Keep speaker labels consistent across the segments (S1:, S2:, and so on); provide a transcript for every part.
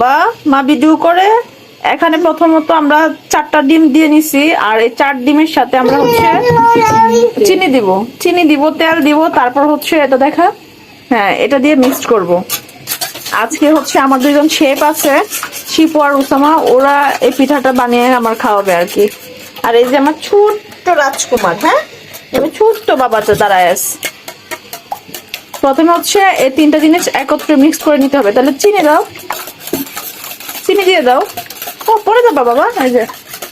S1: বাবা, মা ভিডিও করে। এখানে প্রথমত আমরা চারটা ডিম দিয়ে নিছি, আর এই চার ডিমের সাথে আমরা হচ্ছে চিনি দিব। চিনি দিব, তেল দিব, তারপর হচ্ছে এটা দেখা। হ্যাঁ এটা দিয়ে মিক্সড করব। আজকে হচ্ছে আমার দুজন শেফ আছে, শিপু আর উসামা, ওরা এই পিঠাটা বানিয়ে আমার খাওয়াবে আর কি। আর এই যে আমার ছোট্ট রাজকুমার হ্যাঁ? আমি ছোট্ট বাবাটা দাঁড়ায় আছে। প্রথমে হচ্ছে এই তিনটা জিনিস একত্রে মিক্স করে নিতে হবে। তাহলে চিনি দাও। চিনি দিয়ে দাও। ও পরে যাবা বাবা, এই যে।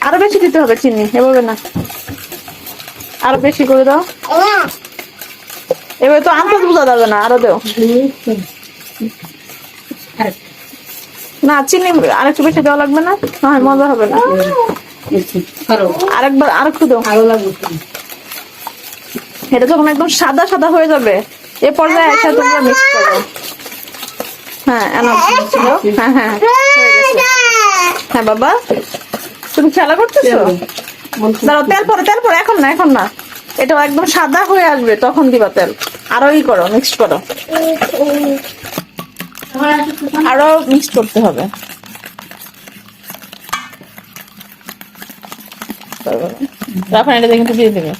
S1: আরও বেশি দিতে হবে চিনি, এভাবে না। আরও বেশি করে দাও। এবার তো আন্দাজ বোঝা যাবে না, আরও দাও। না, চিনি আরেকটু বেশি দেওয়া লাগবে না হয় মজা হবে না। আরেকবার, আরেকটু দাও।
S2: ভালো লাগবে
S1: এটা যখন একদম সাদা সাদা হয়ে যাবে, এ পর্যায়ে একসাথে মিক্স করো। হ্যাঁ enough হ্যাঁ হ্যাঁ হ্যাঁ বাবা। তুমি খেলা করতেছো? দাঁড়াও তেল পরে তেল পরে এখন না এখন না। এটা একদম সাদা হয়ে আসবে তখন দিবা তেল। আরও ই করো মিক্স করো। আরও মিক্স করতে হবে। রাফান এটা কিন্তু দিয়ে দেবে।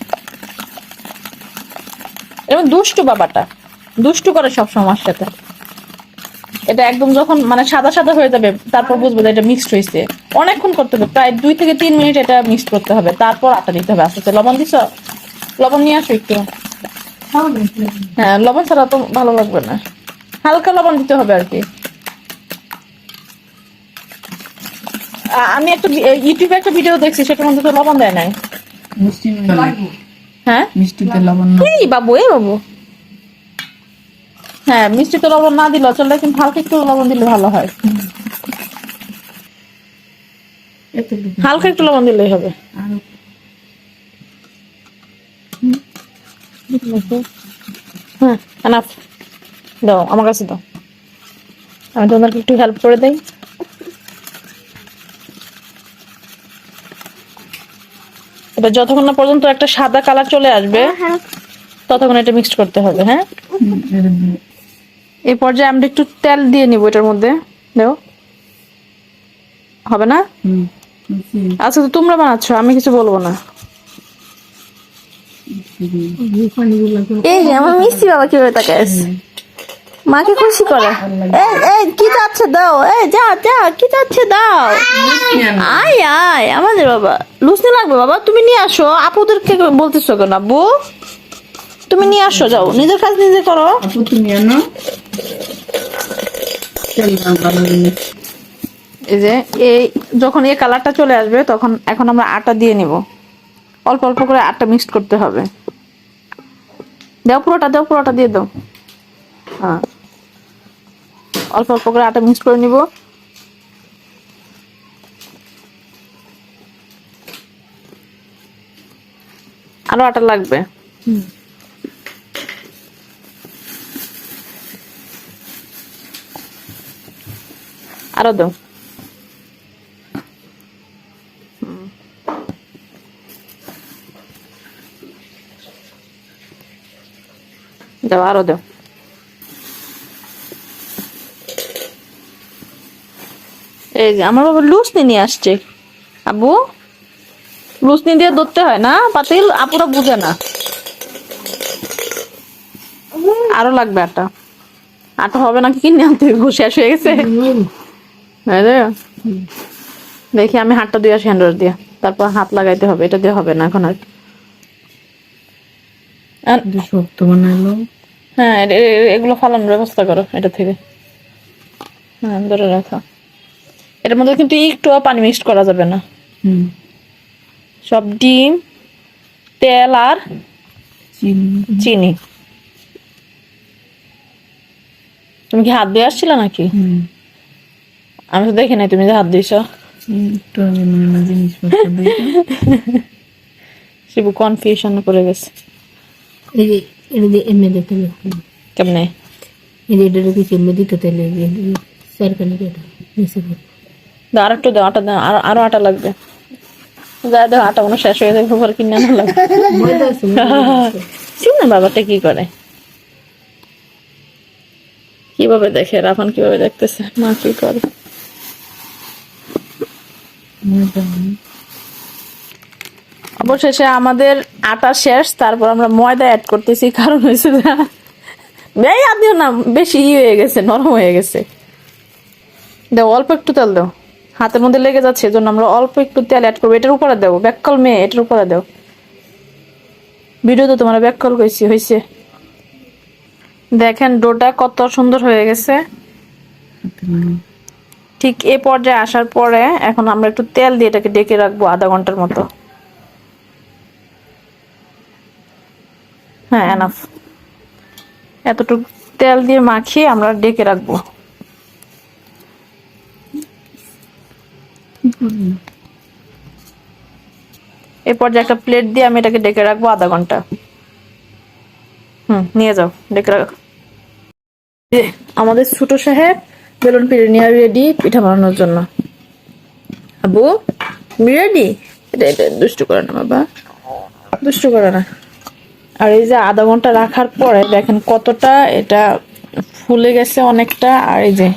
S1: এবং দুষ্টু বাবাটা। দুষ্টু করে সবসময় আমার সাথে। এটা একদম যখন মানে সাদা সাদা হয়ে যাবে তারপর বুঝব যে এটা মিক্সড হয়েছে। অনেকক্ষণ করতে হবে প্রায় দুই থেকে তিন মিনিট এটা মিক্স করতে হবে তারপর আটা দিতে হবে। আস্তে আস্তে লবণ দিছ? লবণ নিয়ে আসো একটু। হ্যাঁ লবণ ছাড়া তো ভালো লাগবে না। হালকা লবণ দিতে হবে আর কি। আমি একটা ইউটিউবে একটা ভিডিও দেখছি সেটার মধ্যে তো লবণ দেয় নাই। হ্যাঁ?
S2: মিষ্টিতে লবণ
S1: এই বাবু এই বাবু। হ্যাঁ মিষ্টি তো লবণ না দিলেও চলে কিন্তু হালকা একটু লবণ দিলে ভালো হয়। হালকা একটু লবণ দিলেই হবে। হ্যাঁ দাও আমার কাছে দাও। আমি তোমাদেরকে একটু হেল্প করে দেই। এটা যতক্ষণ না পর্যন্ত একটা সাদা কালার চলে আসবে ততক্ষণ এটা মিক্সড করতে হবে হ্যাঁ? এই পর্যায়ে আমরা একটু তেল দিয়ে নিব এটার মধ্যে। দেও। হবে না? আচ্ছা। তো তোমরা বানাচ্ছ আমি কিছু বলব না। এই আমার মিষ্টি বাবা কীভাবে তাকায় মাকে খুশি করে। এই এই কি চাচ্ছে দাও? এই যা যা কি চাচ্ছে দাও? আয় আয় আমাদের বাবা। লুচনি লাগবে বাবা তুমি নিয়ে আসো। আপুদেরকে বলতেছো কেন আব্বু? তুমি নিয়ে আসো যাও। নিজের কাজ নিজে করো।
S2: তুমি আনো।
S1: এই যে এই যখন এই কালারটা চলে আসবে তখন এখন আমরা আটা দিয়ে নিব। অল্প অল্প করে আটা মিক্সড করতে হবে। দাও পুরোটা দাও পুরোটা দিয়ে দাও। হ্যাঁ। অল্প অল্প করে আটা মিক্স করে নিব। আরও আটা লাগবে। আরও দাও দাও আরও দাও এই যে আমার বাবা লুসনি নিয়ে আসছে। আবু লুসনি দিয়ে ধরতে হয় না? পাতিল আপুরা বুঝে না। আরও লাগবে আটা। আটা হবে নাকি কিনে আনতে? শেষ হয়ে গেছে। দেখি আমি হাতটা দিয়ে আসি হ্যান্ডওয়াশ দিয়ে। তারপর হাত লাগাইতে হবে এটা দিয়ে হবে না এখন আর। আর
S2: শক্ত বানাইলো।
S1: হ্যাঁ এগুলো ফালানোর ব্যবস্থা করো এটা থেকে। হ্যাঁ ধরে রাখো। এটার মধ্যে কিন্তু একটু পানি মিক্সড করা যাবে না।
S2: হুম।
S1: সব ডিম তেল আর
S2: চিনি।
S1: চিনি। তুমি কি হাত দিয়ে আসছিলে নাকি?
S2: হুম।
S1: আমি তো দেখি নাই তুমি যে হাত দিয়েছ শিবু কনফিউশন করে গেছে।
S3: এমনি
S1: কেমনে? আর একটু দাও আটা দাও আরও আরও আটা লাগবে। যা দাও আটা মনে শেষ হয়ে যাবে পরে কিনে আনা লাগবে।
S3: আছে,
S1: বাবাটা কি করে? কীভাবে দেখে রাফান কীভাবে দেখতেছে? মা কি করে? অবশেষে আমাদের আটা শেষ, তারপর আমরা ময়দা অ্যাড করতেছি, কারণ হয়েছে বেই আদিও না, বেশি ই হয়ে গেছে, নরম হয়ে গেছে। দাও, অল্প একটু তেল দাও। হাতের মধ্যে লেগে যাচ্ছে, এজন্য আমরা অল্প একটু তেল অ্যাড করব। এটার উপরে দেবো ব্যাককল মেয়ে, এটার উপরে দাও। ভিডিও তো তোমার ব্যাককল কইছি হয়েছে দেখেন, ডোটা কত সুন্দর হয়ে গেছে। ঠিক এ পর্যায়ে আসার পরে এখন আমরা একটু তেল দিয়ে এটাকে ডেকে রাখব আধা ঘণ্টার মতো। হ্যাঁ এনাফ এতটুকু তেল দিয়ে মাখিয়ে আমরা ডেকে রাখব। এই পর্যায়ে একটা প্লেট দিয়ে আমি এটাকে ডেকে রাখব আধা ঘণ্টা। হুম, নিয়ে যাও ডেকে রাখ আমাদের ছোট সাহেব বেলুন পিড়ে নিয়ে রেডি পিঠা বানানোর জন্য। আবু রেডি এটা এটা, দুষ্টু করে না, বাবা। দুষ্টু করে না। আর এই যে আধা ঘণ্টা রাখার পরে দেখেন কতটা এটা ফুলে গেছে অনেকটা, আর এই যে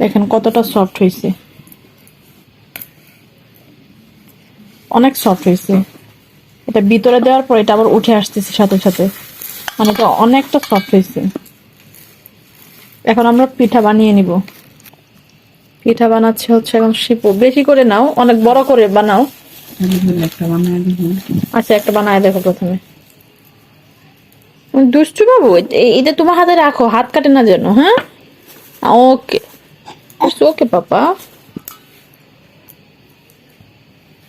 S1: দেখেন কতটা সফট হয়েছে। অনেক সফট হয়েছে। এটা ভিতরে দেওয়ার পর এটা আবার উঠে আসতেছে সাথে সাথে। মানে এটা অনেকটা সফট হয়েছে। এখন আমরা পিঠা বানিয়ে নিব। পিঠা বানাচ্ছে হচ্ছে এখন শিপু। বেশি করে নাও, অনেক বড় করে বানাও। আচ্ছা একটা বানায় দেখো প্রথমে। দুষ্টু বাবু এটা তোমার হাতে রাখো, হাত কাটে না যেন হ্যাঁ? ওকে। ওকে পাপা।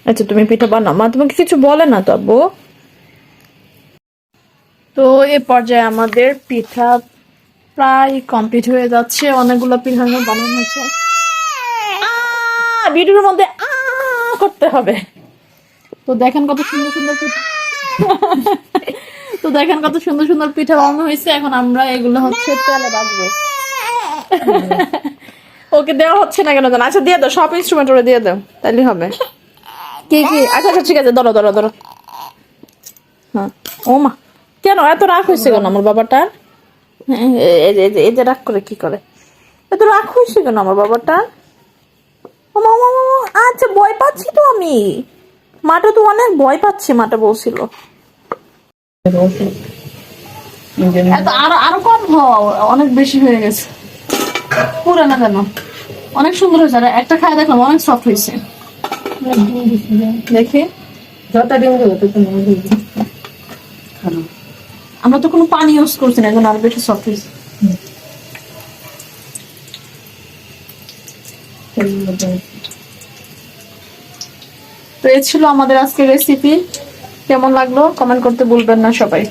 S1: আচ্ছা তুমি পিঠা বানাও। মা তোমাকে কিছু বলে না তো আব্বু? তো এ পর্যায়ে আমাদের পিঠা প্রায় কমপ্লিট হয়ে যাচ্ছে। অনেকগুলো পিঠা বানানো হয়েছে। ভিডিওর মধ্যে করতে হবে। তো দেখেন কত সুন্দর সুন্দর পিঠা তো দেখেন কত সুন্দর সুন্দর পিঠা বানানো হয়েছে। এখন আমরা এগুলো হচ্ছে তেলে বাজবো ওকে, দেওয়া হচ্ছে না কেন জানো? আচ্ছা দিয়ে দাও, সব ইনস্ট্রুমেন্ট ওরে দিয়ে দাও তাহলে হবে। কি কি? আচ্ছা আচ্ছা ঠিক আছে, ধরো ধরো ধরো। হ্যাঁ। ও মা কেন এত রাগ হয়েছে কেন আমার বাবাটার? এই- যে- রাগ করে কি করে? এত রাগ হয়েছে কেন আমার বাবাটার ও মা, মা, মা, মা, আচ্ছা ভয় পাচ্ছি তো আমি। মাটা তো অনেক ভয় পাচ্ছে মাটা বলছিল। আরও আরও কম হওয়া অনেক বেশি হয়ে গেছে। পুরো না কেন? অনেক সুন্দর হয়েছে। আর একটা খায় দেখলাম অনেক সফট হয়েছে। দেখি।
S3: যত ডিম দেবো তত
S2: খারাপ
S1: আমরা তো কোনো পানি ইউজ করছি না আরও বেশি সফট হয়েছে। তো এ ছিল আমাদের আজকের রেসিপি কেমন লাগল? কমেন্ট করতে ভুলবেন না সবাই।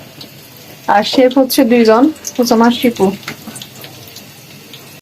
S1: আর শেফ হচ্ছে দুইজন, হচ্ছে আমার শিপু।